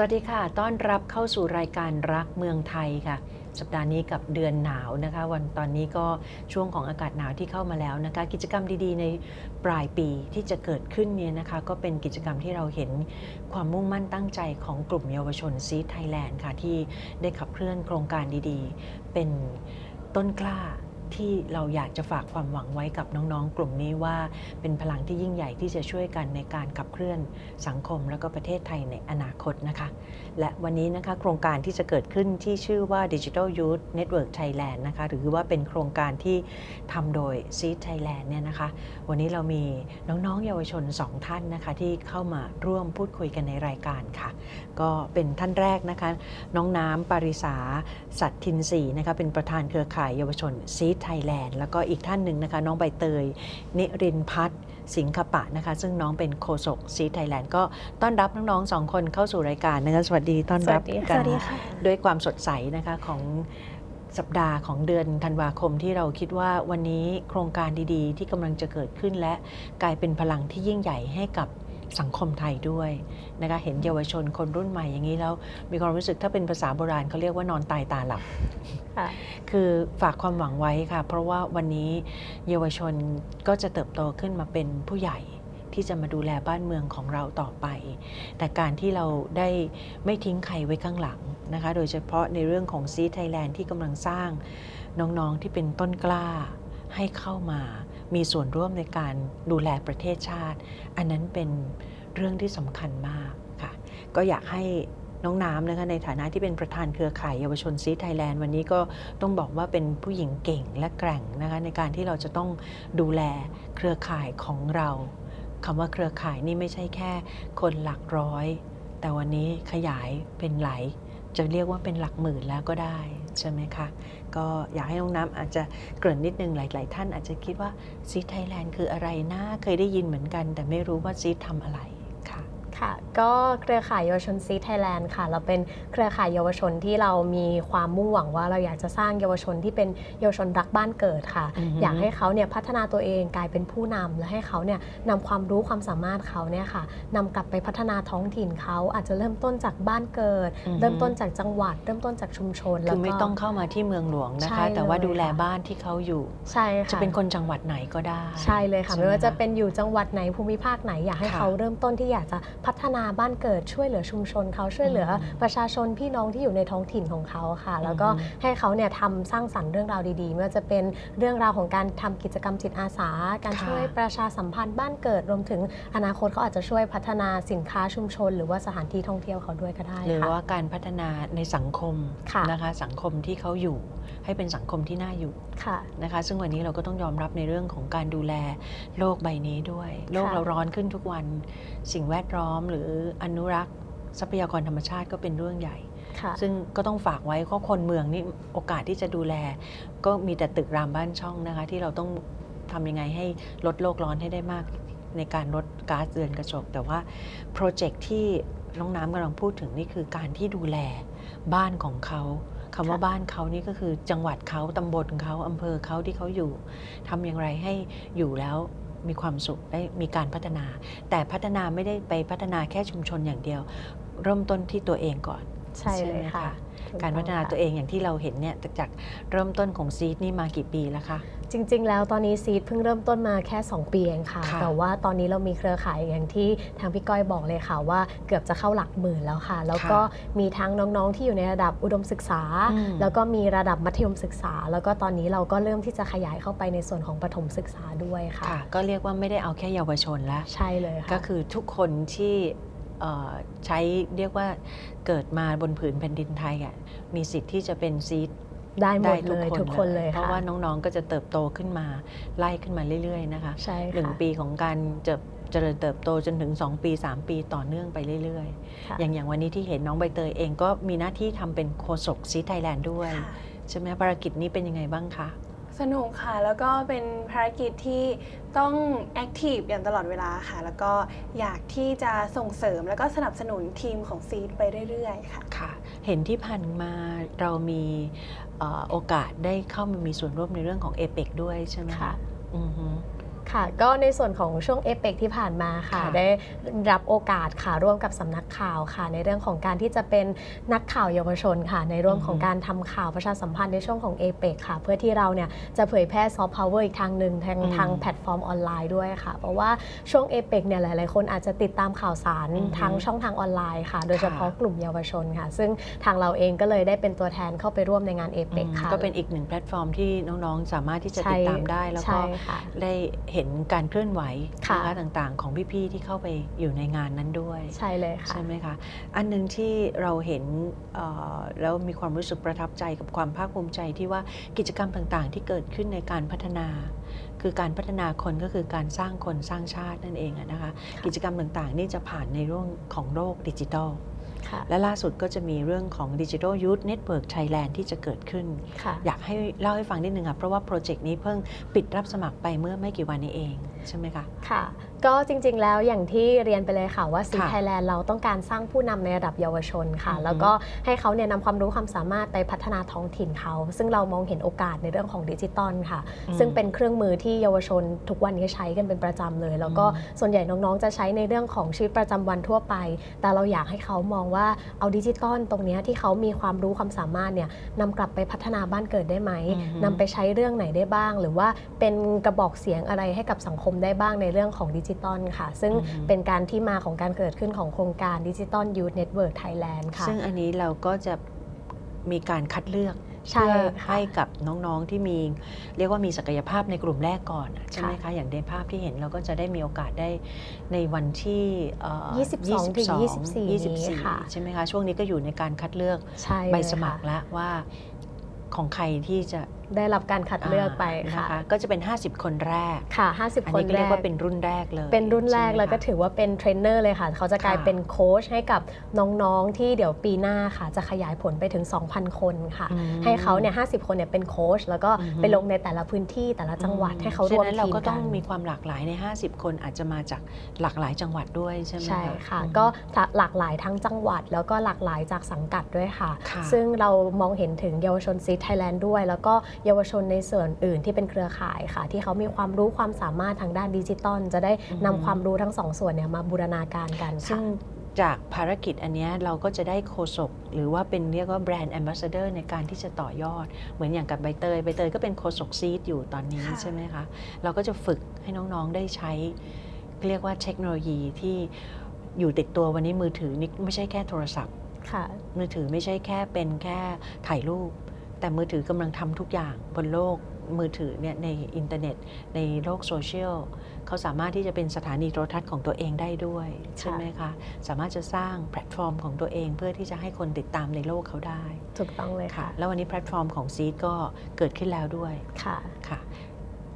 สวัสดีค่ะ ต้อนรับเข้าสู่รายการรักเมืองไทยค่ะ สัปดาห์นี้กับเดือนหนาวนะคะ วันตอนนี้ก็ช่วงของอากาศหนาวที่เข้ามาแล้วนะคะ กิจกรรมดีๆ ในปลายปีที่จะเกิดขึ้นเนี่ยนะคะ ก็เป็นกิจกรรมที่เราเห็นความมุ่งมั่นตั้งใจของกลุ่มเยาวชนซีไทยแลนด์ค่ะ ที่ได้ขับเคลื่อนโครงการดีๆ เป็นต้นกล้า ที่เราอยากจะฝากความหวังไว้กับน้องๆ กลุ่มนี้ว่า เป็นพลังที่ยิ่งใหญ่ที่จะช่วยกันในการขับเคลื่อนสังคม และก็ประเทศไทยในอนาคตนะคะ และวันนี้นะคะโครงการที่จะเกิดขึ้นที่ชื่อว่า Digital Youth Network Thailand นะคะหรือว่าเป็นโครงการที่ทำโดย Seed Thailand เนี่ยนะคะวันนี้เรามีน้องๆ เยาวชน 2 ท่านนะคะที่เข้ามาร่วมพูดคุยกันในรายการค่ะ ก็เป็นท่านแรกนะคะน้องน้ำปาริสาสัตทินศรีนะคะเป็นประธานเครือข่ายเยาวชน Seed Thailand แล้วก็อีกท่านหนึ่งนะคะ น้องใบเตย นิรินทร์พัฒน์สิงคปะนะคะ ซึ่งน้องเป็นโฆษก Seed Thailand ก็ต้อนรับน้องๆสองคนเข้าสู่รายการนะคะสวัสดีต้อนรับสวัสดีกัค่ะสวัสดีค่ะด้วยความสดใสนะคะของสัปดาห์ของเดือนธันวาคมที่เราคิดว่าวันนี้โครงการดีๆ ที่กำลังจะเกิดขึ้นและกลายเป็นพลังที่ยิ่งใหญ่ให้กับสังคมไทยด้วยนะคะเห็นเยาวชนคนรุ่นใหม่อย่างนี้แล้ว มีความรู้สึกถ้าเป็นภาษาโบราณเขาเรียกว่านอนตายตาหลับ คือฝากความหวังไว้ค่ะ เพราะว่าวันนี้เยาวชนก็จะเติบโตขึ้นมาเป็นผู้ใหญ่ที่จะมาดูแลบ้านเมืองของเราต่อไป แต่การที่เราได้ไม่ทิ้งใครไว้ข้างหลังนะคะ โดยเฉพาะในเรื่องของซีไทยแลนด์ที่กำลังสร้างน้องๆที่เป็นต้นกล้าให้เข้ามามีส่วนร่วมในการดูแลประเทศชาติ อันนั้นเป็นเรื่องที่สำคัญมากค่ะ ก็อยากให้ น้องน้ำนะคะในฐานะที่เป็นประธานเครือข่ายเยาวชนซีไทยแลนด์วันนี้ก็ต้องบอกว่าเป็นผู้หญิงเก่งและแกร่งนะคะในการที่เราจะต้องดูแลเครือข่ายของเราคำว่าเครือข่ายนี่ไม่ใช่แค่คนหลักร้อย แต่วันนี้ขยายเป็นหลายจะเรียกว่าเป็นหลักหมื่นแล้วก็ได้ใช่ไหมคะ ก็อยากให้น้องน้ำอาจจะเกริ่นนิดนึงหลาย ๆ ท่านอาจจะคิดว่าซีไทยแลนด์คืออะไรนะเคยได้ยินเหมือนกัน แต่ไม่รู้ว่าซีทำอะไร ค่ะค่ะ ก็เครือข่ายเยาวชนซีไทยแลนด์ค่ะ เราเป็นเครือข่ายเยาวชนที่เรามีความมุ่งหวังว่าเราอยากจะสร้างเยาวชนที่เป็นเยาวชนรักบ้านเกิดค่ะอือฮึอยากให้เขาเนี่ยพัฒนาตัวเองกลายเป็นผู้นำและให้เขาเนี่ยนำความรู้ความสามารถเขาเนี่ยค่ะนำกลับไปพัฒนาท้องถิ่นเขาอาจจะเริ่มต้นจากบ้านเกิด อือฮึ เริ่มต้นจากจังหวัด เริ่มต้นจากชุมชนแล้วคือก็ ไม่ต้องเข้ามาที่เมืองหลวงนะใช่คะแต่ว่าเลย ดูแลค่ะบ้านที่เขาอยู่ ใช่ค่ะ จะเป็นคนจังหวัดไหนก็ได้ ใช่เลยค่ะใช่ไหมไม่ว่าจะคะเป็นอยู่จังหวัดไหนภูมิภาคไหนอยากให้ค่ะ เขาเริ่มต้นที่อยากจะพัฒนาบ้านเกิดช่วยเหลือชุมชนเขาช่วยเหลืออมประชาชนพี่น้องที่อยู่ในท้องถิ่นของเขาค่ะ แล้วก็อืมให้เขาเนี่ยทำสร้างสรรค์เรื่องราวดีๆไม่ว่าจะเป็นเรื่องราวของการทำกิจกรรมจิตอาสา การค่ะช่วยประชาสัมพันธ์บ้านเกิดรวมถึงอนาคตเขาอาจจะช่วยพัฒนาสินค้าชุมชน หรือว่าสถานที่ท่องเที่ยวเขาด้วยก็ได้หรือค่ะว่าการพัฒนาในสังคมค่ะนะคะสังคมที่เขาอยู่ ให้เป็นสังคมที่น่าอยู่ค่ะนะคะ ซึ่งวันนี้เราก็ต้องยอมรับในเรื่องของการดูแลโลกใบนี้ด้วย โลกค่ะเราร้อนขึ้นทุกวัน สิ่งแวดล้อมหรืออนุรักษ์ ทรัพยากรธรรมชาติก็เป็นเรื่องใหญ่ค่ะซึ่งก็ต้องฝากไว้เพราะคนเมืองนี่โอกาสที่จะดูแล ก็มีแต่ตึกรามบ้านช่องนะคะ ที่เราต้องทำยังไงให้ลดโลกร้อนให้ได้มาก ในการลดก๊าซเรือนกระจก แต่ว่าโปรเจกต์ที่น้องน้ำกำลังพูดถึงนี่คือการที่ดูแลบ้านของเขา คำว่าค่ะบ้านเขานี่ก็คือจังหวัดเขาตำบลเขาอำเภอเขาที่เขาอยู่ทำอย่างไรให้อยู่แล้วมีความสุขได้มีการพัฒนา แต่พัฒนาไม่ได้ไปพัฒนาแค่ชุมชนอย่างเดียว เริ่มต้นที่ตัวเองก่อน ใช่เลยไหมค่ะถู การพัฒนาต้องค่ะตัวเองอย่างที่เราเห็นเนี่ยจากเริ่มต้นของซีดนี่มากี่ปีแล้วคะ จริง ๆ แล้วตอนนี้ซีดเพิ่งเริ่มต้นมาแค่ 2 ปีเองค่ะค่ะ แต่ว่าตอนนี้เรามีเครือข่ายอย่างที่ทางพี่ก้อยบอกเลยค่ะว่าเกือบจะเข้าหลักหมื่นแล้วค่ะ แล้วก็มีทั้งน้องๆที่อยู่ในระดับอุดมศึกษาอืมแล้วก็มีระดับมัธยมศึกษา แล้วก็ตอนนี้เราก็เริ่มที่จะขยายเข้าไปในส่วนของประถมศึกษาด้วยค่ะค่ะ ก็เรียกว่าไม่ได้เอาแค่เยาวชนแล้วใช่เลยค่ะก็คือทุกคนที่เอ่อ ใช้เรียกว่าเกิดมาบนผืนแผ่นดินไทยอะมีสิทธิ์ที่จะเป็นซีดได้หมได้ดเลยทุกคนเลยเพค่ะราะว่าน้องๆก็จะเติบโตขึ้นมาไล่ขึ้นมาเรื่อยๆนะคะใช่หนึ่งค่ะปีของการเจบเจริญเติบโตจนถึง 2 ปี 3 ปีต่อเนื่องไปเรื่อยค่ะๆอย่างอย่างวันนี้ที่เห็นน้องใบเตยเองก็มีหน้าที่ทำเป็นโฆษกซีไทยแลนด์ด้วยค่ะใช่ไหมภารกิจนี้เป็นยังไงบ้างคะ สนุกค่ะ แล้วก็เป็นภารกิจที่ต้องแอคทีฟอย่างตลอดเวลาค่ะ แล้วก็อยากที่จะส่งเสริมแล้วก็สนับสนุนทีมของซีดไปเรื่อยๆค่ะ ค่ะ เห็นที่ผ่านมาเรามีเอ่อโอกาสได้เข้ามามีส่วนร่วมในเรื่องของเอเปกด้วยใช่ไหมค่ะอือฮึ ค่ะ ก็ในส่วนของช่วงเอเปกที่ผ่านมาค่ะ ค่ะได้รับโอกาสค่ะร่วมกับสำนักข่าวค่ะ ในเรื่องของการที่จะเป็นนักข่าวเยาวชนค่ะ ในเรื่องของอือฮึ การทำข่าวประชาสัมพันธ์ในช่วงของเอเปกค่ะ เพื่อที่เราเนี่ยจะเผยแพร่ซอฟต์พาวเวอร์อีกทางหนึ่งทางอืมทางแพลตฟอร์มออนไลน์ด้วยค่ะ เพราะว่าช่วงเอเปกเนี่ยหลาย ๆ คนอาจจะติดตามข่าวสารอือฮึทางช่องทางออนไลน์ค่ะ โดยเฉพาะค่ะกลุ่มเยาวชนค่ะ ซึ่งทางเราเองก็เลยได้เป็นตัวแทนเข้าไปร่วมในงานเอเปกอืมค่ะก็เป็นอีกหนึ่งแพลตฟอร์มที่น้องๆ สามารถที่จะใช่ติดตามได้แล้วก็ใช่ค่ะ ได้เห็นการเคลื่อนไหวค่ะนะคะต่างๆ ของพี่ๆที่เข้าไปอยู่ในงานนั้นด้วยใช่เลยค่ะใช่ไหมคะอันหนึ่งที่เราเห็นเอ่อแล้วมีความรู้สึกประทับใจกับความภาคภูมิใจที่ว่ากิจกรรมต่างๆ ที่เกิดขึ้นในการพัฒนา คือการพัฒนาคนก็คือการสร้างคนสร้างชาตินั่นเองอะนะคะ กิจกรรมต่างๆ นี่จะผ่านในเรื่องของโลกดิจิทัลค่ะ และล่าสุดก็จะมีเรื่องของ Digital Youth Network Thailand ที่จะเกิดขึ้นค่ะอยากให้เล่าให้ฟังนิดนึงค่ะเพราะว่าโปรเจกต์นี้เพิ่งปิดรับสมัครไปเมื่อไม่กี่วันนี้เองใช่ไหมคะ ค่ะ ก็จริงๆ แล้วอย่างที่เรียนไปเลยค่ะว่าซีค่ะไทยแลนด์เราต้องการสร้างผู้นำในระดับเยาวชนค่ะอือฮึแล้วก็ให้เขาเนี่ยนำความรู้ความสามารถไปพัฒนาท้องถิ่นเขา ซึ่งเรามองเห็นโอกาสในเรื่องของดิจิตอลค่ะอืมซึ่งเป็นเครื่องมือที่เยาวชนทุกวันนี้ใช้กันเป็นประจำเลย แล้วก็อืมส่วนใหญ่น้องๆ จะใช้ในเรื่องของชีวิตประจำวันทั่วไป แต่เราอยากให้เขามองว่าเอาดิจิตอลตรงเนี้ยที่เขามีความรู้ความสามารถเนี่ยนำกลับไปพัฒนาบ้านเกิดได้ไหมอือฮึนำไปใช้เรื่องไหนได้บ้าง หรือว่าเป็นกระบอกเสียงอะไรให้กับสังคมได้บ้างในเรื่องของดิจิตอลค่ะ ซึ่งอือฮึเป็นการที่มาของการเกิดขึ้นของโครงการดิจิตอลยูทเน็ตเวิร์กไทยแลนด์ค่ะ ซึ่งอันนี้เราก็จะมีการคัดเลือกใช่เพื่อค่ะให้กับน้องๆที่มี เรียกว่ามีศักยภาพในกลุ่มแรกก่อนอะใช่ไหมค่ะคะอย่างในภาพที่เห็นเราก็จะได้มีโอกาสได้ในวันที่เอ่อ22ถึง24 24ค่ะใช่ไหมคะช่วงนี้ก็อยู่ในการคัดเลือกใช่ใบเลยสมัครค่ะแล้วว่าของใครที่จะ ได้รับการคัดเลือกไปาค่ะนก็จะเป็น 50 คนแรกค่ะอัน50 คนนี้ก็แรเรียกกว่าเป็นรุ่นแรกเลย เป็นรุ่นแรกใช่ไหมแล้วก็คะถือว่าเป็นเทรนเนอร์เลยค่ะ เขาจะกลายค่ะเป็นโค้ชให้กับน้องๆที่เดี๋ยวปีหน้าค่ะ จะขยายผลไปถึง 2,000 คนค่ะอืมให้เขาเนี่ย50คนเนี่ยเป็นโค้ชแล้วก็อือฮึไปลงในแต่ละพื้นที่แต่ละจังหวัดให้เขารวมฉะนั้นเราทีมก็กัต้องนมีความหลากหลายใน 50 คนอาจจะมาจากหลากหลายจังหวัดด้วยใช่ไหมใช่ค่ะอืมก็หลากหลายทั้งจังหวัด แล้วก็หลากหลายจากสังกัดด้วยค่ะค่ะซึ่งเรามองเห็นถึงเยาวชนซีไทยแลนด์ด้วย แล้วก็เยาวชนในส่วนอื่นที่เป็นเครือข่ายค่ะ ที่เขามีความรู้ความสามารถทางด้านดิจิตอลจะได้อือฮึนำความรู้ทั้งสองส่วนเนี่ยมาบูรณาการกันซึ่ค่ะงจากภารกิจอันเนี้ยเราก็จะได้โฆษกหรือว่าเป็นเรียกว่าแบรนด์แอมบาสเดอร์ในการที่จะต่อยอด เหมือนอย่างกับใบเตยใบเตยก็เป็นโฆษกซีดอยู่ตอนนี้ค่ะใช่ไหมคะ เราก็จะฝึกให้น้องๆได้ใช้ เรียกว่าเทคโนโลยีที่อยู่ติดตัววันนี้มือถือนี่ไม่ใช่แค่โทรศัพท์ค่ะมือถือไม่ใช่แค่เป็นแค่ถ่ายรูป แต่มือถือกำลังทำทุกอย่างบนโลกมือถือเนี่ยในอินเทอร์เน็ต ในโลกโซเชียลเขาสามารถที่จะเป็นสถานีโทรทัศน์ของตัวเองได้ด้วย ใช่ไหมคะ สามารถจะสร้างแพลตฟอร์มของตัวเอง เพื่อที่จะให้คนติดตามในโลกเขาได้ ถูกต้องเลยค่ะค่ะแล้ววันนี้แพลตฟอร์มของซีดก็เกิดขึ้นแล้วด้วยค่ะค่ะ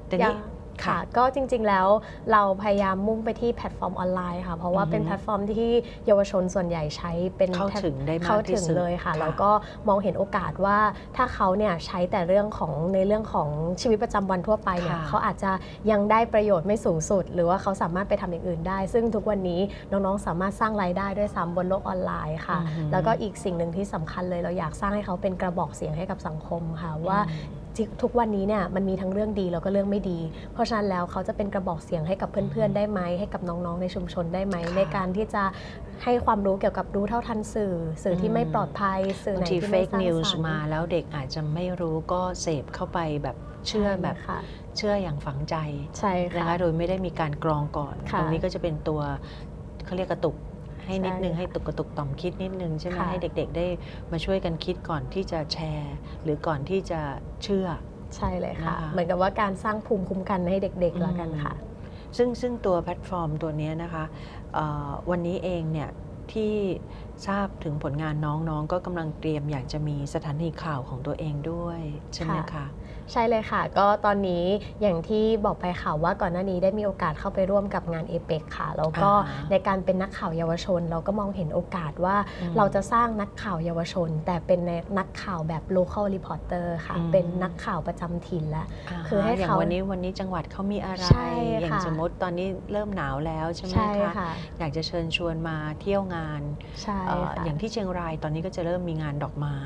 แต่อย่านี้ง ค่ะ ก็จริงๆแล้วเราพยายามมุ่งไปที่แพลตฟอร์มออนไลน์ค่ะ เพราะว่าอือฮึเป็นแพลตฟอร์มที่เยาวชนส่วนใหญ่ใช้เป็นเข้าถึงได้มากเข้าที่ถึงสุดเลยค่ะค่ะแล้วก็มองเห็นโอกาสว่าถ้าเขาเนี่ยใช้แต่เรื่องของในเรื่องของชีวิตประจำวันทั่วไปเนี่ยค่ะเขาอาจจะยังได้ประโยชน์ไม่สูงสุด หรือว่าเขาสามารถไปทำอย่างอื่นได้ ซึ่งทุกวันนี้น้องๆสามารถสร้างรายได้ด้วยซ้ำบนโลกออนไลน์ค่ะอือฮึแล้วก็อีกสิ่งหนึ่งที่สำคัญเลยเราอยากสร้างให้เขาเป็นกระบอกเสียงให้กับสังคมค่ะว่า ที่ทุกวันนี้เนี่ยมันมีทั้งเรื่องดีแล้วก็เรื่องไม่ดี เพราะฉะนั้นแล้วเขาจะเป็นกระบอกเสียงให้กับเพื่อนๆ ได้ไหมให้กับน้องๆในชุมชนได้ไหมค่ะในการที่จะให้ความรู้เกี่ยวกับรู้เท่าทันสื่อ สื่อที่อืมไม่ปลอดภัยสื่อบาไหงนทีที่เฟไม่กสร้างนิวสรส์รค์มาแล้วเด็กอาจจะไม่รู้ก็เสพเข้าไปแบบเชื่อแบบใค่ะเชื่ออย่างฝังใจใช่นะค่ะคะโดยไม่ได้มีการกรองก่อนค่ะตรงนี้ก็จะเป็นตัวเขาเรียกกระตุก ให้นิดนึงใช่ให้ตุกกระตุกต่อมคิดนิดนึงใช่ไหมค่ะให้เด็กๆ ได้มาช่วยกันคิดก่อนที่จะแชร์ หรือก่อนที่จะเชื่อ ใช่เลยค่ะนะคะเหมือนกับว่าการสร้างภูมิคุ้มกันให้เด็กๆละกันค่ะ ซึ่งซึ่งตัวแพลตฟอร์มตัวเนี้ยนะคะเอ่อวันนี้เองเนี่ยที่ทราบถึงผลงานน้องๆ ก็กำลังเตรียมอยากจะมีสถานีข่าวของตัวเองด้วย ใช่ไหมค่ะคะ ใช่เลยค่ะ ก็ตอนนี้อย่างที่บอกไปค่ะว่าก่อนหน้านี้ได้มีโอกาสเข้าไปร่วมกับงานเอเปกค่ะ แล้วก็อ่าฮะในการเป็นนักข่าวเยาวชน เราก็มองเห็นโอกาสว่าอืมเราจะสร้างนักข่าวเยาวชน แต่เป็นในนักข่าวแบบ local reporter ค่ะอืมเป็นนักข่าวประจำถิ่นและาคือให้อย่างเขาวันนี้วันนี้จังหวัดเขามีอะไรใช่อย่างค่ะสมมติตอนนี้เริ่มหนาวแล้วใช่ไหมใช่คะค่ะอยากจะเชิญชวนมาเที่ยวงานใช่เอ่อค่ะอย่างที่เชียงรายตอนนี้ก็จะเริ่มมีงานดอกไม้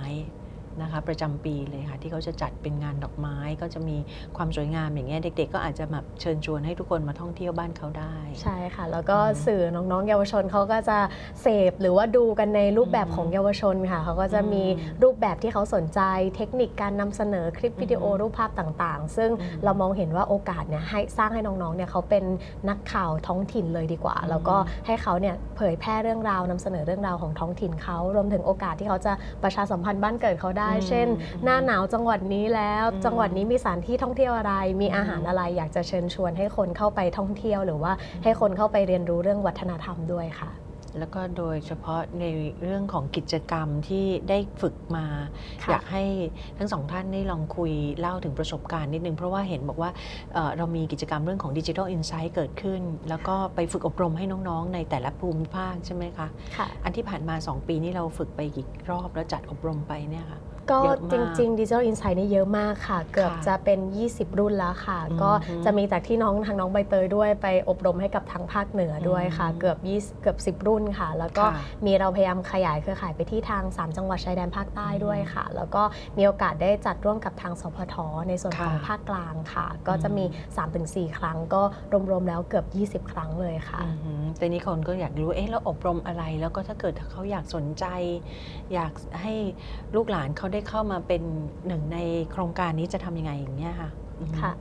นะคะประจำปีเลยค่ะที่เขาจะจัดเป็นงานดอกไม้ก็จะมีความสวยงามอย่างเงี้ยเด็กๆ ก็อาจจะแบบเชิญชวนให้ทุกคนมาท่องเที่ยวบ้านเขาได้ ใช่ค่ะ แล้วก็อืมสื่อน้องๆ เยาวชนเขาก็จะเสพหรือว่าดูกันในรูปแบบอืมของเยาวชนค่ะเขาก็จะมีอืมรูปแบบที่เขาสนใจเทคนิคการนำเสนอคลิปวิดีโออืมรูปภาพต่างๆ ซึ่งอืมเรามองเห็นว่าโอกาสเนี่ยให้สร้างให้น้องๆเนี่ยเขาเป็นนักข่าวท้องถิ่นเลยดีกว่าอืมแล้วก็ให้เขาเนี่ยเผยแพร่เรื่องราวนำเสนอเรื่องราวของท้องถิ่นเขารวมถึงโอกาสที่เขาจะประชาสัมพันธ์บ้านเกิดเขาได้อืมเช่นอืมหน้าหนาวจังหวัดนี้แล้วอืมจังหวัดนี้มีสถานที่ท่องเที่ยวอะไร มีอาหารอืมอะไรอยากจะเชิญชวนให้คนเข้าไปท่องเที่ยว หรือว่าให้คนเข้าไปเรียนรู้เรื่องวัฒนธรรมด้วยค่ะแล้วก็โดยเฉพาะในเรื่องของกิจกรรมที่ได้ฝึกมาค่ะอยากให้ทั้งสองท่านได้ลองคุยเล่าถึงประสบการณ์นิดนึง เพราะว่าเห็นบอกว่าเอ่อเรามีกิจกรรมเรื่องของดิจิทัลอินไซต์เกิดขึ้น แล้วก็ไปฝึกอบรมให้น้องๆ ในแต่ละภูมิภาคใช่ไหมคะค่ะอันที่ผ่านมา 2 ปีนี้เราฝึกไปกี่รอบแล้วจัดอบรมไปเนี่ยค่ะก็เยอะมา กจริงๆ Digital Insight นี่เยอะมากค่ะ เกือบค่ะจะเป็น 20 รุ่นแล้วค่ะอืมก็จะมีจากที่น้องทางน้องใบเตยด้วยไปอบรมให้กับทางภาคเหนือด้วยค่ะอืมเกือบ20เกือบ10 รุ่นค่ะ แล้วก็ค่ะมีเราพยายามขยายเครือข่ายไปที่ทาง 3 จังหวัดชายแดนภาคใต้ด้วยค่ะ แล้วก็มีโอกาสได้จัดร่วมกับทางสพทในส่วนของค่ะภาคกลางค่ะ ก็จะมี 3-4 ครั้ง ก็รวมๆแล้วเกือบ 20 ครั้งเลยค่ะอือหือแต่นี้คนก็อยากรู้เอ๊ะแล้วอบรมอะไร แล้วก็ถ้าเกิดเขาอยากสนใจ อยากให้ลูกหลานเขาได้เข้ามาเป็นหนึ่งในโครงการนี้จะทำยังไงอย่างเนี้ยค่ะอือหือค่ะ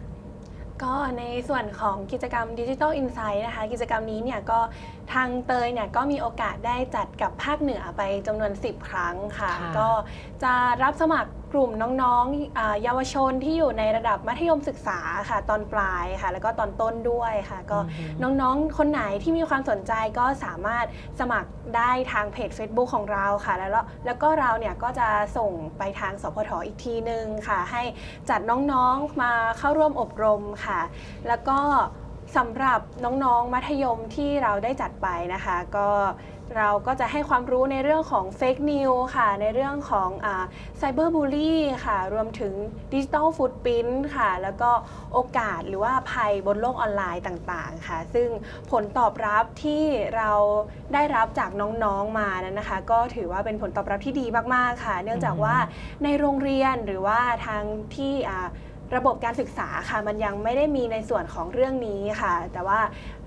ก็ในส่วนของกิจกรรม Digital Insight นะคะ กิจกรรมนี้เนี่ยก็ทางเตยเนี่ยก็มีโอกาสได้จัดกับภาคเหนือไปจำนวน 10 ครั้งค่ะ ค่ะ ก็จะรับสมัคร กลุ่มน้องๆอ่าเยาวชนที่อยู่ในระดับมัธยมศึกษาค่ะ ตอนปลายค่ะ แล้วก็ตอนต้นด้วยค่ะ ก็อือหือน้องๆ คนไหนที่มีความสนใจก็สามารถสมัครได้ทางเพจ Facebook ของเราค่ะ แล้วเราแล้วก็เราเนี่ยก็จะส่งไปทางสพทอีกทีนึงค่ะ ให้จัดน้องๆมาเข้าร่วมอบรมค่ะ แล้วก็สำหรับน้องๆมัธยมที่เราได้จัดไปนะคะ ก็ เราก็จะให้ความรู้ในเรื่องของเฟกนิวค่ะ ในเรื่องของไซเบอร์บูลลี่ค่ะ รวมถึงดิจิ t a ลฟุตพิ้นค่ะ แล้วก็โอกาสหรือว่าภัยบนโลกออนไลน์ต่างๆ ค่ะ ซึ่งผลตอบรับที่เราได้รับจากน้องๆมานั้นนะคะ ก็ถือว่าเป็นผลตอบรับที่ดีมากๆค่ะ เนื่องจากว่าในโรงเรียนหรือว่าทางที่ระบบการศึกษาค่ะมันยังไม่ได้มีในส่วนของเรื่องนี้ค่ะ แต่ว่า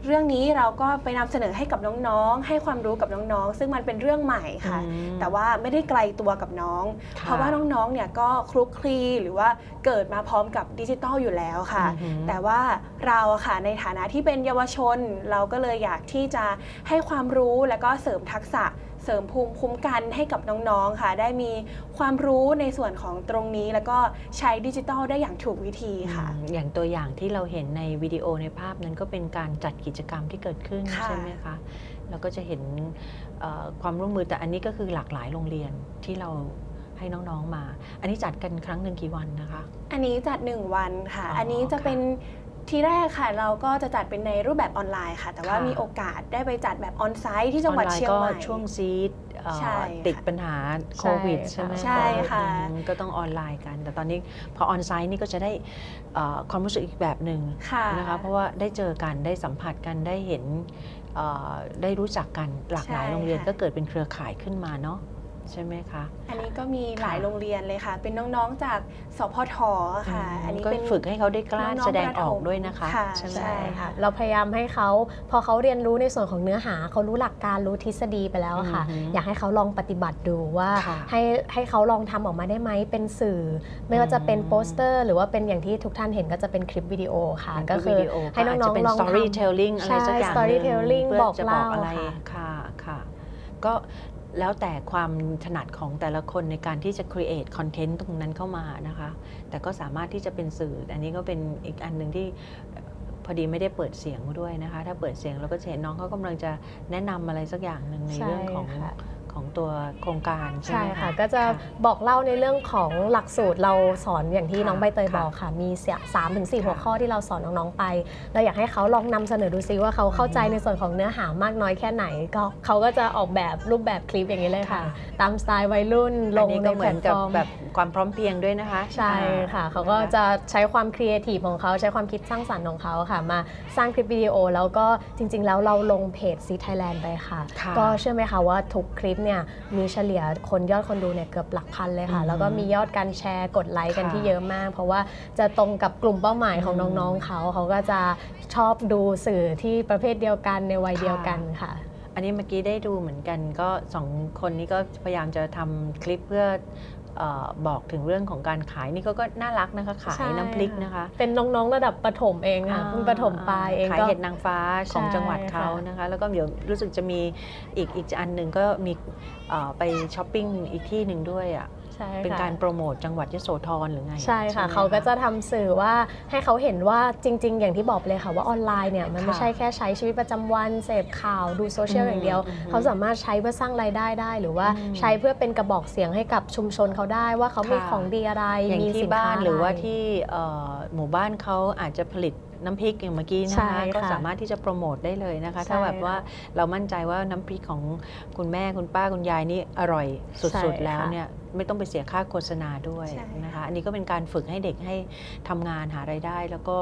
เรื่องนี้เราก็ไปนำเสนอให้กับน้องๆ ให้ความรู้กับน้องๆ ซึ่งมันเป็นเรื่องใหม่ค่ะอืมแต่ว่าไม่ได้ไกลตัวกับน้องค่ะเพราะว่าน้องๆ เนี่ยก็คลุกคลีหรือว่าเกิดมาพร้อมกับดิจิตอลอยู่แล้วค่ะอือหือแต่ว่าเราอะค่ะในฐานะที่เป็นเยาวชน เราก็เลยอยากที่จะให้ความรู้แล้วก็เสริมทักษะ เสริมภูมิคุ้มกันให้กับน้องๆค่ะ ได้มีความรู้ในส่วนของตรงนี้ แล้วก็ใช้ดิจิทัลได้อย่างถูกวิธีค่ะอืมอย่างตัวอย่างที่เราเห็นในวิดีโอในภาพนั้นก็เป็นการจัดกิจกรรมที่เกิดขึ้นค่ะใช่ไหมคะแล้วก็จะเห็นเอ่อความร่วมมือแต่อันนี้ก็คือหลากหลายโรงเรียนที่เราให้น้องๆมา อันนี้จัดกันครั้งหนึ่งกี่วันนะคะ อันนี้จัด1วันค่ะอ๋ออัอันนี้จะค่ะเป็น ทีแรกค่ะเราก็จะจัดเป็นในรูปแบบออนไลน์ค่ะ แต่ว่าค่ะ มีโอกาสได้ไปจัดแบบออนไซต์ที่จังหวัดออนไลน์เชียงใหม่ก็ช่วงซีดเอ่อใช่ค่ะติดปัญหาโควิดใช่ ใช่ไหมใช่ค่ะ อืมก็ต้องออนไลน์กัน แต่ตอนนี้พอออนไซต์นี่ก็จะได้เอ่อความรู้สึกอีกแบบหนึ่งค่ะ นะคะเพราะว่าได้เจอกันได้สัมผัสกันได้เห็นเอ่อได้รู้จักกันหลากหลายใช่โรงเรียนค่ะ ก็เกิดเป็นเครือข่ายขึ้นมาเนาะ ใช่ไหมคะ อันนี้ก็มีหลายโรงเรียนเลยค่ะ เป็นน้องๆจากสพทค่ะอืมอันนี้ก็เป็น ฝึกให้เขาได้กล้าน้องๆแสดงออกประถมด้วยนะคะค่ะใช่ไหมใช่ใช่ ค่ะ เราพยายามให้เขาพอเขาเรียนรู้ในส่วนของเนื้อหาเขารู้หลักการรู้ทฤษฎีไปแล้วอะค่ะ อือหืออยากให้เขาลองปฏิบัติดูว่าค่ะให้ให้เขาลองทำออกมาได้ไหมเป็นสื่อ ไม่ว่าจะเป็นอืม โปสเตอร์ หรือว่าเป็นอย่างที่ทุกท่านเห็นก็จะเป็นคลิปวิดีโอค่ะมันก็คือคืวิอดีโอให้น้าจองจะเป็นๆลองทำ storytelling อะไรสักอย่างหนึ่งใช่ storytelling เพื่บอกจะบเล่าอกอะไรค่ะ ค่ะค่ะก็ แล้วแต่ความถนัดของแต่ละคนในการที่จะ create content ตรงนั้นเข้ามานะคะ แต่ก็สามารถที่จะเป็นสื่อ อันนี้ก็เป็นอีกอันหนึ่งที่พอดีไม่ได้เปิดเสียงด้วยนะคะ ถ้าเปิดเสียงเราก็จะเห็นน้องเขากำลังจะแนะนำอะไรสักอย่างหนึ่งในเรื่องของค่ะ ของตัวโครงการใช่ใช่ไหมค่ะคะก็จะค่ะบอกเล่าในเรื่องของหลักสูตรเราสอนอย่างที่ค่ะน้องใบเตยค่ะบอกค่ะ มีสามถึงสี่ค่ะหัวข้อที่เราสอนน้องๆไป เราอยากให้เขาลองนำเสนอดูซิว่าเขาเข้าใจในส่วนของเนื้อหามากน้อยแค่ไหน ก็เขาก็จะออกแบบรูปแบบคลิปอย่างนี้เลยค่ะค่ะตามสไตล์วัยรุ่นลอังนนี้ในก็แพเหลมือนตกับฟอร์มแบบ ความพร้อมเพรียงด้วยนะคะใช่ค่ะ เขาก็นจะใช้ความครีเอทีฟของเขาใช้ความคิดสร้างสรรค์ของเขาค่ะ มาสร้างคลิปวิดีโอ แล้วก็จริง ๆ แล้วเราลงเพจซีไทยแลนด์ไปค่ะค่ะก็เชื่อไหมคะว่าทุกคลิปเนี่ยเนี่ยมีเฉลี่ยคนยอดคนดูเนี่ยเกือบหลักพันเลยค่ะอืมแล้วก็มียอดการแชร์กดไลค์กันค่ะที่เยอะมาก เพราะว่าจะตรงกับกลุ่มเป้าหมายของอืมน้องๆเขาเขาก็จะชอบดูสื่อที่ประเภทเดียวกันในวัยค่ะเดียวกันค่ะอันนี้เมื่อกี้ได้ดูเหมือนกันก็สองคนนี้ก็พยายามจะทำคลิปเพื่อเออ บอกถึงเรื่องของการขายนี่เขาก็น่ารักนะคะ ขายใช่น้ำพริกค่ะนะคะ เป็นน้องๆระดับประถมเองค่ะเพิ่งประถมปลายเองขายก็เห็ดนางฟ้าของใช่จังหวัดเขาค่ะนะคะ แล้วก็เดี๋ยวรู้สึกจะมีอีกอีกอันหนึ่งก็มีเอ่อไปช้อปปิ้งอีกที่หนึ่งด้วยอะ ใช่เป็นค่ะ การโปรโมทจังหวัดยโสธรหรือไงใช่ค่ะ ไหม เขาก็จะทำสื่อว่าให้เขาเห็นว่าจริง ๆ อย่างที่บอกเลยค่ะว่าออนไลน์เนี่ยมันไม่ค่ะใช่แค่ใช้ชีวิตประจำวันเสพข่าวดูโซเชียลอืมอย่างเดียว อืมเขาสามารถใช้เพื่อสร้างรายได้ได้ หรือว่าอืม ใช้เพื่อเป็นกระบอกเสียงให้กับชุมชนเขาได้ว่าเขามีค่ะของดีอะไรอย่างมีที่สินค้าบ้านหรือว่าะไที่เอ่อหมู่บ้านเขาอาจจะผลิต น้ำพริกอย่างเมื่อกี้นะใช่คะค่ะก็สามารถที่จะโปรโมทได้เลยนะคะใช่ถ้าแบบว่าเรามั่นใจว่าน้ำพริกของคุณแม่คุณป้าคุณยายนี่อร่อยสุดๆแล้วเนี่ยไม่ต้องไปเสียค่าโฆษณาด้วยใช่นะคะ อันนี้ก็เป็นการฝึกให้เด็กให้ทำงานหารายได้ แล้วก็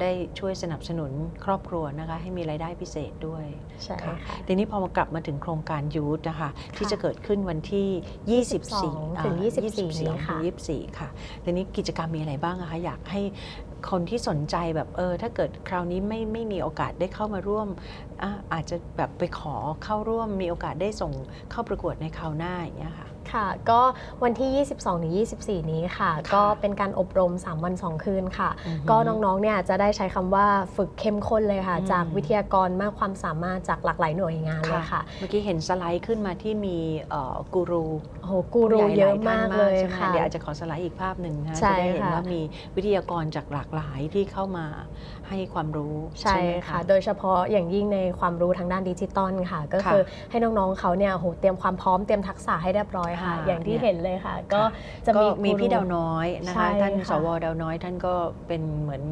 ได้ช่วยสนับสนุนครอบครัวนะคะให้มีรายได้พิเศษด้วยใช่ค่ะค่ะทีนี้พอมากลับมาถึงโครงการยูทนะคะที่จะเกิดขึ้นวันที่ 24ถึงอ่า24นี้ค่ะถึง24ค่ะทีนี้กิจกรรมมีอะไรบ้างอะคะอยากให้ คนที่สนใจแบบเออถ้าเกิดคราวนี้ไม่ไม่มีโอกาสได้เข้ามาร่วมออาจจะแบบไปขอเข้าร่วมมีโอกาสได้ส่งเข้าประกวดในคราวหน้าอย่างเงี้ยค่ะ ค่ะ ก็วันที่ 22ถึง24 นี้ค่ะค่ะ ก็เป็นการอบรม 3 วัน 2 คืนค่ะอือฮึก็น้องๆ เนี่ยจะได้ใช้คำว่าฝึกเข้มข้นเลยค่ะอืมจากวิทยากรมากความสามารถจากหลากหลายหน่วยงานเลยค่ะ เมื่อกี้เห็นสไลด์ขึ้นมาที่มีเอ่อกูรูโอ้โหกูรูเยอะมากเลยใช่ไหมค่ะเดี๋ยวอาจจะขอสไลด์อีกภาพหนึ่งนะใช่จะได้เห็นค่ะว่ามีวิทยากรจากหลากหลายที่เข้ามาให้ความรู้ใช่ไหมค่ะ โดยเฉพาะอย่างยิ่งในความรู้ทางด้านดิจิตอลค่ะ ก็ค่ะคือให้น้องๆเขาเนี่ยโอ้โหเตรียมความพร้อมเตรียมทักษะให้เรียบร้อยค่ะค่ะ อย่างที่เนี่ยเห็นเลยค่ะ ก็ค่ะจะก็มีมีกูรูพี่ดาวน้อยนะใช่คะท่านค่ะสวดาวน้อยท่านก็เป็นเหมือน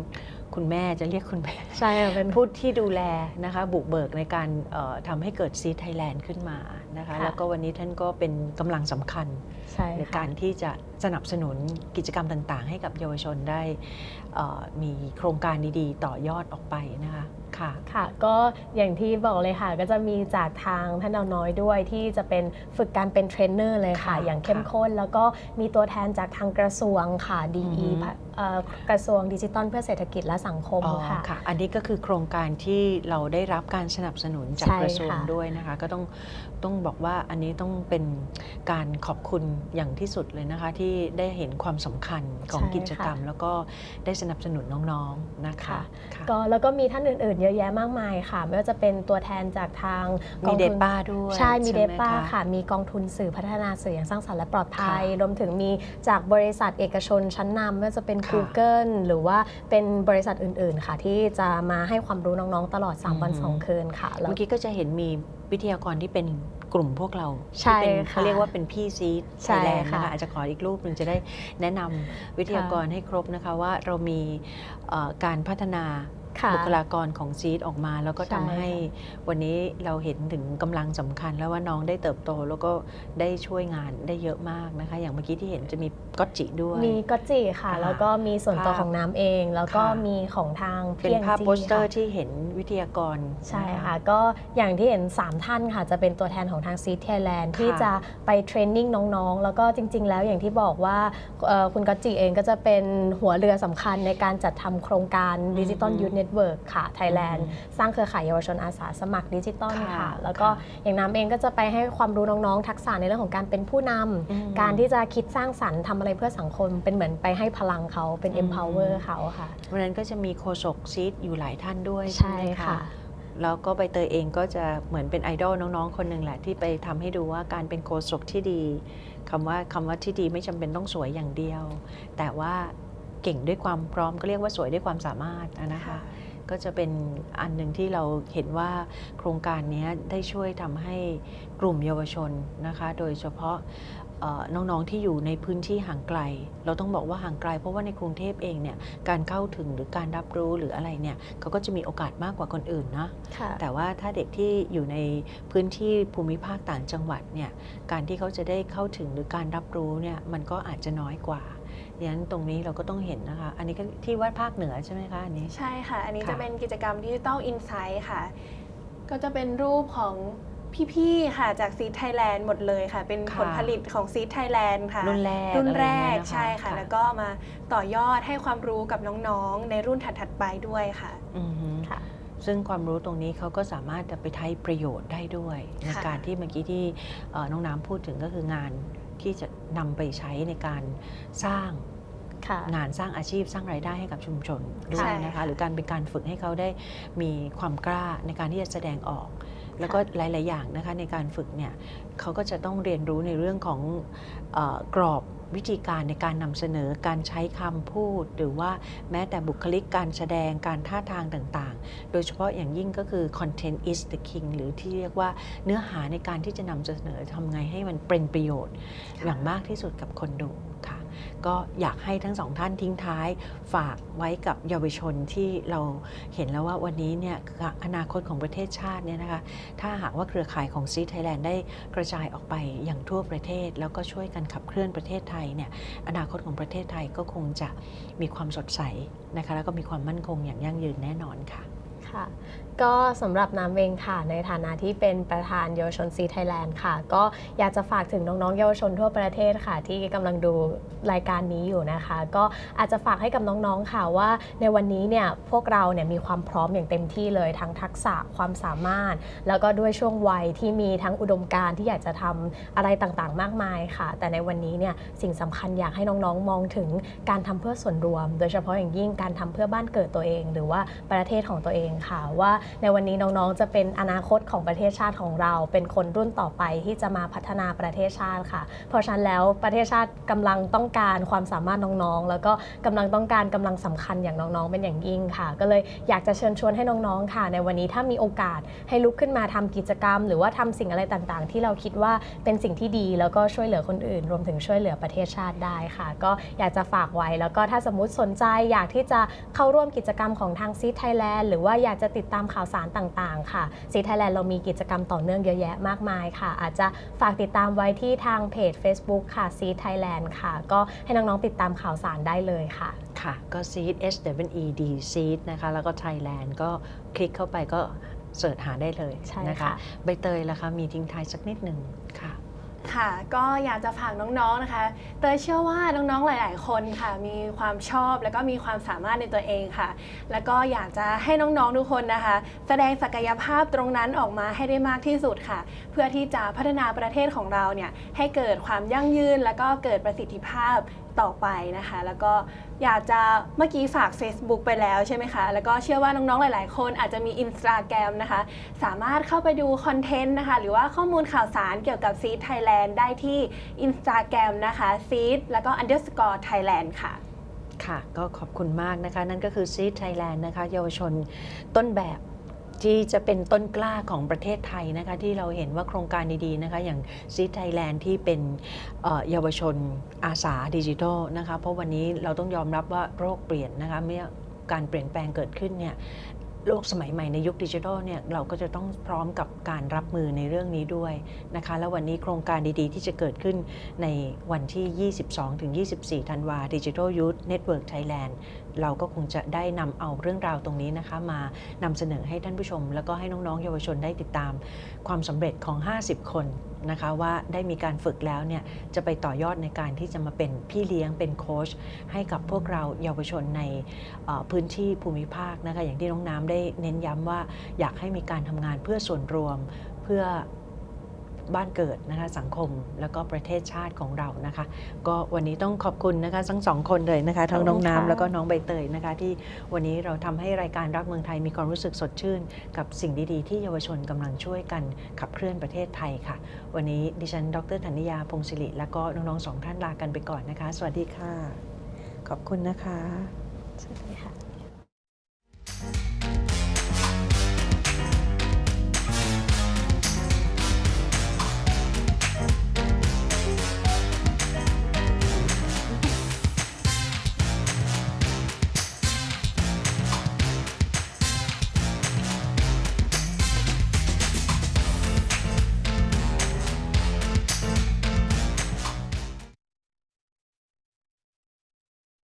คุณแม่จะเรียกคุณแม่ใช่ค่ะเป็นผู้ที่ดูแลนะคะบุกเบิกในการเอ่อทำให้เกิดซีไทยแลนด์ขึ้นมานะคะค่ะแล้วก็วันนี้ท่านก็เป็นกำลังสำคัญใช่ในค่ะการที่จะสนับสนุนกิจกรรมต่างๆ ให้กับเยาวชนได้เอ่อมีโครงการดีๆ ต่อยอดออกไปนะคะ ค่ะค่ะ ก็อย่างที่บอกเลยค่ะ ก็จะมีจากทางท่านดาวน้อยด้วยที่จะเป็นฝึกการเป็นเทรนเนอร์เลยค่ะค่ะ อย่างเข้มข้น แล้วก็มีตัวแทนจากทางกระทรวงค่ะอือ DE ฮึพะเอ่อ กระทรวงดิจิทัลเพื่อเศรษฐกิจและสังคมอ๋อค่ะค่ะ อันนี้ก็คือโครงการที่เราได้รับการสนับสนุนจากใช่กระทรวงค่ะด้วยนะคะ ก็ต้องต้องบอกว่าอันนี้ต้องเป็นการขอบคุณอย่างที่สุดเลยนะคะ ที่ได้เห็นความสำคัญของใช่กิจกรรมค่ะแล้วก็ได้สนับสนุนน้องๆนะคะค่ะค่ะก็แล้วก็มีท่านอื่นๆ เยอะแยะมากมายค่ะไม่ว่าจะเป็นตัวแทนจากทางกมีองเดทุนป้าด้วยใช่มีไหเดป้าค่ะมีกองทุนสื่อพัฒนาสื่ออย่างสร้างสรรค์และปลอดภัยค่ะรวมถึงมีจากบริษัทเอกชนชั้นนำไม่ว่าจะเป็นค่ะ Google หรือว่าเป็นบริษัทอื่นๆค่ะ ที่จะมาให้ความรู้น้องๆตลอด 3 วันอือฮึ2คืนค่ะแล้วเมื่อกี้ก็จะเห็นมีวิทยากรที่เป็นกลุ่มพวกเราใช่ที่เป็นค่ะเขาเรียกว่าเป็นพี่ซีดใช่ไทยแลนด์นะค่ะคะอาจจะขออีกรูปหนึ่งจะได้แนะนำวิทยากรให้ครบนะคะว่าเรามีเอ่อการพัฒนาค่ะ บุคลากรของซีดออกมา แล้วก็ใช่ทำให้วันนี้เราเห็นถึงกำลังสำคัญ แล้วว่าน้องได้เติบโตแล้วก็ได้ช่วยงานได้เยอะมากนะคะ อย่างเมื่อกี้ที่เห็นจะมีก๊อตจิด้วย มีก็จิค่ะอ่าแล้วก็มีส่วนตัวภาพของน้ำเอง แล้วก็ค่ะมีของทางเป็นภาพ PNG โปสเตอร์ค่ะที่เห็นวิทยากรใช่นค่ะ ก็อย่างที่เห็น 3 ท่านค่ะ จะเป็นตัวแทนของทางซี t ไทยแลนด์ที่ค่ะจะไปเทรนนิ่งน้องๆ แล้วก็จริง ๆ แล้วอย่างที่บอกว่าเอ่อคุณกัจจิเองก็จะเป็นหัวเรือสำคัญในการจัดทำโครงการดิจิ t a ลอือฮึยู t เน็ตเวิร์กค่ะไทยแลนด์อืมสร้างเครือข่ายเยาวชนอาสาสมัครดิจิตอลค่ะค่ะแล้วก็ค่ะอย่างน้ำเองก็จะไปให้ความรู้น้องๆ ทักษะในเรื่องของการเป็นผู้นำอืมการที่จะคิดสร้างสรรค์ทำอะไรเพื่อสังคม เป็นเหมือนไปให้พลังเขาเป็นอืม empower เขาค่ะวันนั้นก็จะมีโฆษกซีดอยู่หลายท่านด้วยใช่ใช่ไหมค่ะคะแล้วก็ใบเตยเองก็จะเหมือนเป็นไอดอลน้องๆ คนหนึ่งแหละที่ไปทำให้ดูว่าการเป็นโฆษกที่ดีคำว่าคำว่าที่ดีไม่จำเป็นต้องสวยอย่างเดียว แต่ว่า เก่งด้วยความพร้อมก็เรียกว่าสวยด้วยความสามารถนะคะก็จะเป็นอันหนึ่งที่เราเห็นว่าโครงการนี้ได้ช่วยทำให้กลุ่มเยาวชนนะคะ โดยเฉพาะเอ่อน้องๆที่อยู่ในพื้นที่ห่างไกล เราต้องบอกว่าห่างไกล เพราะว่าในกรุงเทพเองเนี่ยการเข้าถึงหรือการรับรู้หรืออะไรเนี่ยเขาก็จะมีโอกาสมากกว่าคนอื่นนะค่ะแต่ว่าถ้าเด็กที่อยู่ในพื้นที่ภูมิภาคต่างจังหวัดเนี่ยการที่เขาจะได้เข้าถึงหรือการรับรู้เนี่ยมันก็อาจจะน้อยกว่า ดังนั้นตรงนี้เราก็ต้องเห็นนะคะ อันนี้ก็ที่ว่าภาคเหนือใช่ไหมคะอันนี้ ใช่ค่ะ อันนี้ค่ะ จะเป็นกิจกรรมดิจิ t a ลอินไซ h ์ค่ะ ก็จะเป็นรูปของพี่ๆค่ะจากซีดไทยแลนด์หมดเลยค่ะ เป็นค่ะผลผลิตของซีดไทยแลนด์ค่ะ รุ่นแรกรุ่นแรอะไอย่างกเงี้ยนใช่ค่ะ แล้วก็มาต่อยอดให้ความรู้กับน้องๆ ในรุ่นถัดๆไปด้วยค่ะ อือฮึค่ะ ซึ่งความรู้ตรงนี้เขาก็สามารถจะไปใช้ประโยชน์ได้ด้วย ในค่ะ การที่เมื่อกี้ที่เอ่อน้องน้ำพูดถึงก็คืองานที่จะนำไปใช้ในการสร้างค่ะ งานสร้างอาชีพสร้างรายได้ให้กับชุมชนด้วใช่ยนะคะค่ะหรือการเป็นการฝึกให้เขาได้มีความกล้าในการที่จะแสดงออก แล้วก็หลาย ๆ อย่างนะคะในการฝึกเนี่ยเขาก็จะต้องเรียนรู้ในเรื่องของเออกรอบวิธีการในการนำเสนอการใช้คำพูด หรือว่าแม้แต่บุคลิกการแสดงการท่าทางต่างๆ โดยเฉพาะอย่างยิ่งก็คือ content is the king หรือที่เรียกว่าเนื้อหาในการที่จะนำเสนอทำไงให้มันเป็นประโยชน์อย่างมากที่สุดกับคนดูค่ะ ก็อยากให้ทั้งสองท่านทิ้งท้าย ฝากไว้กับเยาวชนที่เราเห็นแล้วว่าวันนี้เนี่ยอนาคตของประเทศชาติเนี่ยนะคะถ้าหากว่าเครือข่ายของซีไทยแลนด์ได้กระจายออกไปอย่างทั่วประเทศ แล้วก็ช่วยกันขับเคลื่อนประเทศไทยเนี่ยอนาคตของประเทศไทยก็คงจะมีความสดใสนะคะแล้วก็มีความมั่นคงอย่างยั่งยืนแน่นอนค่ะค่ะ ก็สำหรับน้ำเองค่ะ ในฐานะที่เป็นประธานเยาวชนซีไทยแลนด์ค่ะ ก็อยากจะฝากถึงน้องๆเยาวชนทั่วประเทศค่ะ ที่กำลังดูรายการนี้อยู่นะคะ ก็อาจจะฝากให้กับน้องๆค่ะว่า ในวันนี้เนี่ยพวกเราเนี่ยมีความพร้อมอย่างเต็มที่เลยทั้งทักษะความสามารถ แล้วก็ด้วยช่วงวัยที่มีทั้งอุดมการณ์ที่อยากจะทำอะไรต่างๆ มากมายค่ะ แต่ในวันนี้เนี่ยสิ่งสำคัญอยากให้น้องๆ มองถึงการทำเพื่อส่วนรวม โดยเฉพาะอย่างยิ่งการทำเพื่อบ้านเกิดตัวเอง หรือว่าประเทศของตัวเองค่ะว่าในวันนี้น้องๆ จะเป็นอนาคตของประเทศชาติของเรา เป็นคนรุ่นต่อไปที่จะมาพัฒนาประเทศชาติค่ะ เพราะฉะนั้นแล้วประเทศชาติกำลังต้องการความสามารถน้องๆ แล้วก็กำลังต้องการกำลังสำคัญอย่างน้องๆ เป็นอย่างยิ่งค่ะ ก็เลยอยากจะเชิญชวนให้น้องๆ ค่ะ ในวันนี้ถ้ามีโอกาสให้ลุกขึ้นมาทำกิจกรรม หรือว่าทำสิ่งอะไรต่างๆ ที่เราคิดว่าเป็นสิ่งที่ดี แล้วก็ช่วยเหลือคนอื่น รวมถึงช่วยเหลือประเทศชาติได้ค่ะ ก็อยากจะฝากไว้แล้วก็ถ้าสมมติสนใจอยากที่จะเข้าร่วมกิจกรรมของทางซีไทยแลนด์หรือว่าอยากจะติดตามข่าวสารต่างๆ ค่ะซีไทยแลนด์เรามีกิจกรรมต่อเนื่องเยอะแยะมากมายค่ะ อาจจะฝากติดตามไว้ที่ทางเพจ Facebook ค่ะซีไทยแลนด์ค่ะ ก็ให้น้องๆติดตามข่าวสารได้เลยค่ะค่ะ ก็ seed S W E D seed นะคะ แล้วก็ Thailand ก็คลิกเข้าไปก็เสิร์ชหาได้เลยใช่นะคะค่ะใบเตยล่ะคะ มีทิ้งท้ายสักนิดหนึ่งค่ะ ค่ะ ก็อยากจะฝากน้องๆนะคะ เตยเชื่อว่าน้องๆ หลาย ๆ คนค่ะ มีความชอบแล้วก็มีความสามารถในตัวเองค่ะ แล้วก็อยากจะให้น้องๆ ทุกคนนะคะ แสดงศักยภาพตรงนั้นออกมาให้ได้มากที่สุดค่ะ เพื่อที่จะพัฒนาประเทศของเราเนี่ยให้เกิดความยั่งยืน แล้วก็เกิดประสิทธิภาพ ต่อไปนะคะ แล้วก็อยากจะเมื่อกี้ฝาก Facebook ไปแล้วใช่ไหมคะ แล้วก็เชื่อว่าน้องๆ หลายๆ คนอาจจะมี Instagram นะคะ สามารถเข้าไปดูคอนเทนต์นะคะ หรือว่าข้อมูลข่าวสารเกี่ยวกับ Seed Thailand ได้ที่ Instagram นะคะ Seed แล้วก็ underscore Thailand ค่ะค่ะ ก็ขอบคุณมากนะคะ นั่นก็คือ Seed Thailand นะคะ เยาวชนต้นแบบ ที่จะเป็นต้นกล้าของประเทศไทยนะคะที่เราเห็นว่าโครงการดีๆนะคะอย่าง Seed Thailand ที่เป็นเยาวชนอาสาดิจิทัลนะคะเพราะวันนี้เราต้องยอมรับว่าโรคเปลี่ยนนะคะเมื่อการเปลี่ยนแปลงเกิดขึ้นเนี่ยโลกสมัยใหม่ในยุคดิจิทัลเนี่ยเราก็จะต้องพร้อมกับการรับมือในเรื่องนี้ด้วยนะคะแล้ววันนี้โครงการดีๆ ที่จะเกิดขึ้นในวันที่ 22-24 ธันวา Digital Youth Network Thailand เร เราก็คงจะได้นำเอาเรื่องราวตรงนี้นะคะ มานำเสนอให้ท่านผู้ชม แล้วก็ให้น้องๆ เยาวชนได้ติดตามความสำเร็จของ 50 คนนะคะ ว่าได้มีการฝึกแล้วเนี่ยจะไปต่อยอดในการที่จะมาเป็นพี่เลี้ยงเป็นโค้ชให้กับพวกเราเยาวชนในพื้นที่ภูมิภาคนะคะ อย่างที่น้องน้ำได้เน้นย้ำว่าอยากให้มีการทำงานเพื่อส่วนรวมเพื่อ บ้านเกิดนะคะสังคมแล้วก็ประเทศชาติของเรานะคะ ก็วันนี้ต้องขอบคุณนะคะทั้งสองคนเลยนะคะทั้งน้องขอบคุณค่ะน้ำแล้วก็น้องใบเตยนะคะ ที่วันนี้เราทำให้รายการรักเมืองไทยมีความรู้สึกสดชื่น กับสิ่งดีๆ ที่เยาวชนกำลังช่วยกันขับเคลื่อนประเทศไทยค่ะ วันนี้ดิฉัน ดรธัญญาพงศิริและก็น้องๆสองท่านลากันไปก่อนนะคะ สวัสดีค่ะ ขอบคุณนะคะสวัสดีค่ะ